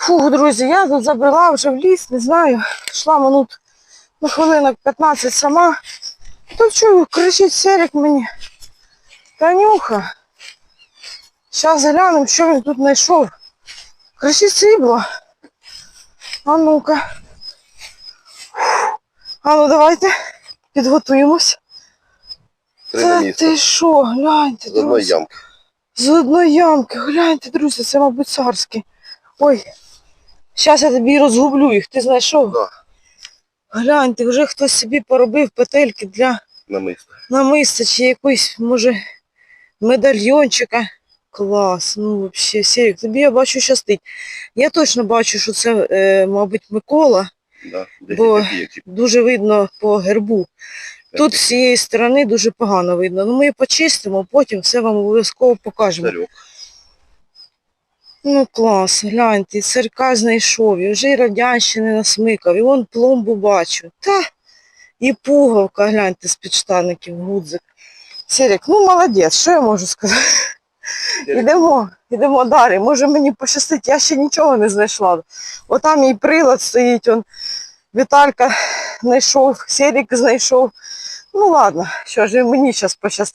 Фух, друзі, я тут забрела вже в ліс, не знаю. Йшла минут на хвилинок 15 сама. Тут чую, кричить Серік мені. Танюха. Зараз глянемо, що він тут знайшов. Кричить срібло. А ну-ка. А ну давайте підготуємось. Та ти що, гляньте, З одної ямки. З одної ямки, гляньте, друзі, це, мабуть, царські. Ой, зараз я тобі розгублю їх, ти знайшов? Да, Гляньте, вже хтось собі поробив петельки для намисто. намиста чи якоїсь, може, медальйончика. Клас, ну взагалі, Серік, тобі я бачу щастить. Я точно бачу, що це, е, мабуть, Микола. Да, Бо- 10 копійок. Дуже видно по гербу. Тут з цієї сторони дуже погано видно. Ну, ми її почистимо, потім все вам обов'язково покажемо. Царьок. Ну клас, гляньте, і знайшов, і вже й радянщини насмикав, і вон пломбу бачу. Та, і пуговка, гляньте, з підштанників, гудзик. Серік, ну молодець, що я можу сказати? Ідемо, ідемо далі. Може мені пощастить, я ще нічого не знайшла. Отам мій прилад стоїть, он Віталька знайшов, Серік знайшов. Ну ладно, що ж мені зараз пощастить.